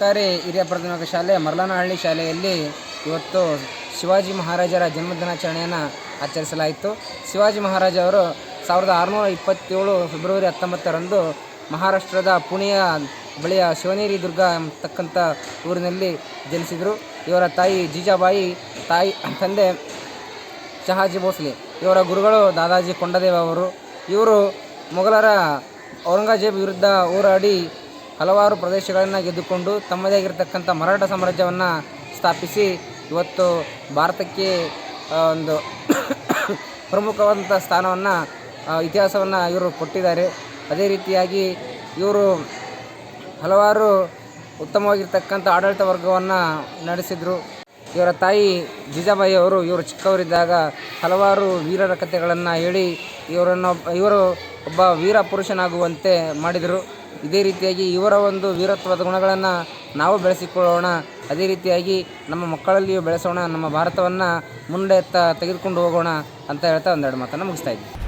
ಸರ್ಕಾರಿ ಹಿರಿಯ ಪ್ರಾಥಮಿಕ ಶಾಲೆ ಮರ್ಲನಹಳ್ಳಿ ಶಾಲೆಯಲ್ಲಿ ಇವತ್ತು ಶಿವಾಜಿ ಮಹಾರಾಜರ ಜನ್ಮದಿನಾಚರಣೆಯನ್ನು ಆಚರಿಸಲಾಯಿತು. ಶಿವಾಜಿ ಮಹಾರಾಜ ಅವರು ಸಾವಿರದ ಆರುನೂರ ಇಪ್ಪತ್ತೇಳು ಫೆಬ್ರವರಿ ಹತ್ತೊಂಬತ್ತರಂದು ಮಹಾರಾಷ್ಟ್ರದ ಪುಣೆಯ ಬಳಿಯ ಶಿವನೇರಿ ದುರ್ಗ ಎಂಬತಕ್ಕಂಥ ಊರಿನಲ್ಲಿ ಜನಿಸಿದರು. ಇವರ ತಾಯಿ ಜೀಜಾಬಾಯಿ, ತಾಯಿ ತಂದೆ ಶಹಾಜಿ ಭೋಸ್ಲೆ, ಇವರ ಗುರುಗಳು ದಾದಾಜಿ ಕೊಂಡದೇವ ಅವರು. ಇವರು ಮೊಘಲರ ಔರಂಗಜೇಬ್ ವಿರುದ್ಧ ಹೋರಾಡಿ ಹಲವಾರು ಪ್ರದೇಶಗಳನ್ನು ಗೆದ್ದುಕೊಂಡು ತಮ್ಮದೇ ಆಗಿರತಕ್ಕಂಥ ಮರಾಠ ಸಾಮ್ರಾಜ್ಯವನ್ನು ಸ್ಥಾಪಿಸಿ ಇವತ್ತು ಭಾರತಕ್ಕೆ ಒಂದು ಪ್ರಮುಖವಾದಂಥ ಸ್ಥಾನವನ್ನು ಇತಿಹಾಸವನ್ನು ಇವರು ಕೊಟ್ಟಿದ್ದಾರೆ. ಅದೇ ರೀತಿಯಾಗಿ ಇವರು ಹಲವಾರು ಉತ್ತಮವಾಗಿರ್ತಕ್ಕಂಥ ಆಡಳಿತ ವರ್ಗವನ್ನು ನಡೆಸಿದರು. ಇವರ ತಾಯಿ ಜಿಜಾಬಾಯಿ ಅವರು, ಇವರು ಚಿಕ್ಕವರಿದ್ದಾಗ ಹಲವಾರು ವೀರರ ಕಥೆಗಳನ್ನು ಹೇಳಿ ಇವರನ್ನು ಇವರು ಒಬ್ಬ ವೀರ ಪುರುಷನಾಗುವಂತೆ ಮಾಡಿದರು. ಇದೇ ರೀತಿಯಾಗಿ ಇವರ ಒಂದು ವೀರತ್ವದ ಗುಣಗಳನ್ನು ನಾವು ಬೆಳೆಸಿಕೊಳ್ಳೋಣ. ಅದೇ ರೀತಿಯಾಗಿ ನಮ್ಮ ಮಕ್ಕಳಲ್ಲಿಯೂ ಬೆಳೆಸೋಣ. ನಮ್ಮ ಭಾರತವನ್ನು ಮುಂದೆ ತೆಗೆದುಕೊಂಡು ಹೋಗೋಣ ಅಂತ ಹೇಳ್ತಾ ಒಂದೆರಡು ಮಾತನ್ನು ಮುಗಿಸ್ತಾ ಇದ್ದೀನಿ.